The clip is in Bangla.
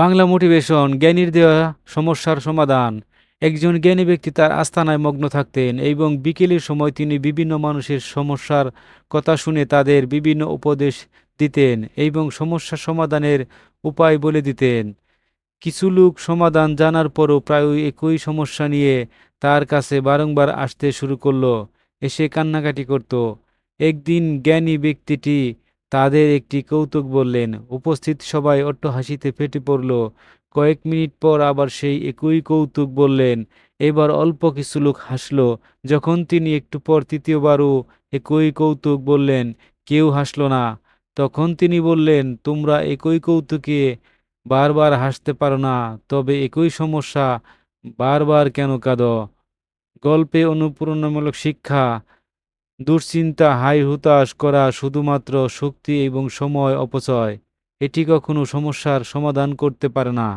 বাংলা মোটিভেশন, জ্ঞানীর দেওয়া সমস্যার সমাধান। একজন জ্ঞানী ব্যক্তি তার আস্থানায় মগ্ন থাকতেন এবং বিকেলের সময় তিনি বিভিন্ন মানুষের সমস্যার কথা শুনে তাদের বিভিন্ন উপদেশ দিতেন এবং সমস্যা সমাধানের উপায় বলে দিতেন। কিছু লোক সমাধান জানার পরও প্রায়ই একই সমস্যা নিয়ে তার কাছে বারংবার আসতে শুরু করল, এসে কান্নাকাটি করত। একদিন জ্ঞানী ব্যক্তিটি তাদের একটি কৌতুক বললেন, উপস্থিত সবাই অট্ট হাসিতে ফেটে পড়ল। কয়েক মিনিট পর আবার সেই একই কৌতুক বললেন, এবার অল্প কিছু লোক হাসল। যখন তিনি একটু পর তৃতীয়বারও একই কৌতুক বললেন, কেউ হাসল না। তখন তিনি বললেন, তোমরা একই কৌতুকে বারবার হাসতে পারো না, তবে একই সমস্যা বারবার কেন কাঁদো? গল্পে অনুপ্রেরণামূলক শিক্ষা দুশ্চিন্তা হাই হুতাশ করা শুধুমাত্র শক্তি এবং সময় অপচয়, এটি কখনো সমস্যার সমাধান করতে পারে না।